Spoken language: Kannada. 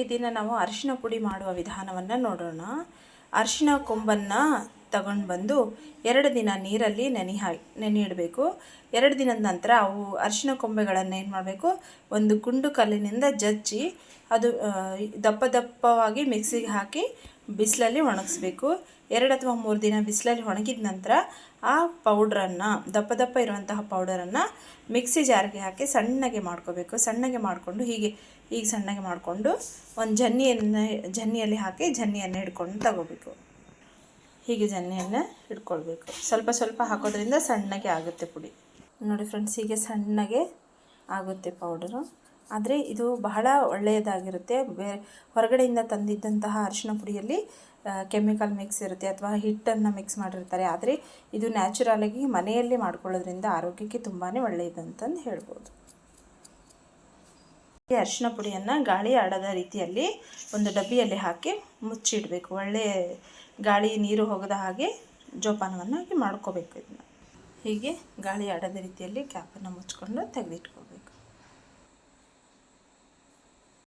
ಈ ದಿನ ನಾವು ಅರಿಶಿನ ಪುಡಿ ಮಾಡುವ ವಿಧಾನವನ್ನು ನೋಡೋಣ. ಅರಿಶಿನ ಕೊಂಬನ್ನು ತಗೊಂಡು ಬಂದು ಎರಡು ದಿನ ನೀರಲ್ಲಿ ನೆನೆ ಹಾಕಿ ನೆನೆ ಇಡಬೇಕು. ಎರಡು ದಿನದ ನಂತರ ಅವು ಅರಿಶಿನ ಕೊಂಬೆಗಳನ್ನು ಏನು ಮಾಡಬೇಕು? ಒಂದು ಗುಂಡು ಕಲ್ಲಿನಿಂದ ಜಜ್ಜಿ ಅದು ದಪ್ಪ ದಪ್ಪವಾಗಿ ಮಿಕ್ಸಿಗೆ ಹಾಕಿ ಬಿಸಿಲಲ್ಲಿ ಒಣಗಿಸ್ಬೇಕು. ಎರಡು ಅಥವಾ ಮೂರು ದಿನ ಬಿಸಿಲಲ್ಲಿ ಒಣಗಿದ ನಂತರ ಆ ಪೌಡ್ರನ್ನು, ದಪ್ಪ ದಪ್ಪ ಇರುವಂತಹ ಪೌಡರನ್ನು ಮಿಕ್ಸಿ ಜಾರಿಗೆ ಹಾಕಿ ಸಣ್ಣಗೆ ಮಾಡ್ಕೋಬೇಕು. ಸಣ್ಣಗೆ ಮಾಡಿಕೊಂಡು ಹೀಗೆ ಹೀಗೆ ಸಣ್ಣಗೆ ಮಾಡಿಕೊಂಡು ಒಂದು ಜನ್ನಿಯನ್ನು, ಜನ್ನಿಯಲ್ಲಿ ಹಾಕಿ ಜನ್ನಿಯನ್ನು ಹಿಡ್ಕೊಂಡು ತಗೋಬೇಕು. ಹೀಗೆ ಜನ್ನಿಯನ್ನು ಹಿಡ್ಕೊಳ್ಬೇಕು. ಸ್ವಲ್ಪ ಸ್ವಲ್ಪ ಹಾಕೋದ್ರಿಂದ ಸಣ್ಣಗೆ ಆಗುತ್ತೆ ಪುಡಿ. ನೋಡಿ ಫ್ರೆಂಡ್ಸ್, ಹೀಗೆ ಸಣ್ಣಗೆ ಆಗುತ್ತೆ ಪೌಡರು. ಆದರೆ ಇದು ಬಹಳ ಒಳ್ಳೆಯದಾಗಿರುತ್ತೆ. ಬೇರೆ ಹೊರಗಡೆಯಿಂದ ತಂದಿದ್ದಂತಹ ಅರಿಶಿನ ಪುಡಿಯಲ್ಲಿ ಕೆಮಿಕಲ್ ಮಿಕ್ಸ್ ಇರುತ್ತೆ ಅಥವಾ ಹಿಟ್ಟನ್ನು ಮಿಕ್ಸ್ ಮಾಡಿರ್ತಾರೆ. ಆದರೆ ಇದು ನ್ಯಾಚುರಲಾಗಿ ಮನೆಯಲ್ಲಿ ಮಾಡ್ಕೊಳ್ಳೋದ್ರಿಂದ ಆರೋಗ್ಯಕ್ಕೆ ತುಂಬಾ ಒಳ್ಳೆಯದು ಅಂತಂದು ಹೇಳ್ಬೋದು. ಈ ಅರಿಶಿನ ಪುಡಿಯನ್ನು ಗಾಳಿ ಆಡದ ರೀತಿಯಲ್ಲಿ ಒಂದು ಡಬ್ಬಿಯಲ್ಲಿ ಹಾಕಿ ಮುಚ್ಚಿಡಬೇಕು. ಒಳ್ಳೆಯ ಗಾಳಿ ನೀರು ಹೋಗದ ಹಾಗೆ ಜೋಪಾನವನ್ನು ಮಾಡ್ಕೋಬೇಕು ಇದನ್ನು. ಹೀಗೆ ಗಾಳಿ ಆಡದ ರೀತಿಯಲ್ಲಿ ಕ್ಯಾಪನ್ನು ಮುಚ್ಕೊಂಡು ತೆಗೆದಿಟ್ಕೋಬೇಕು.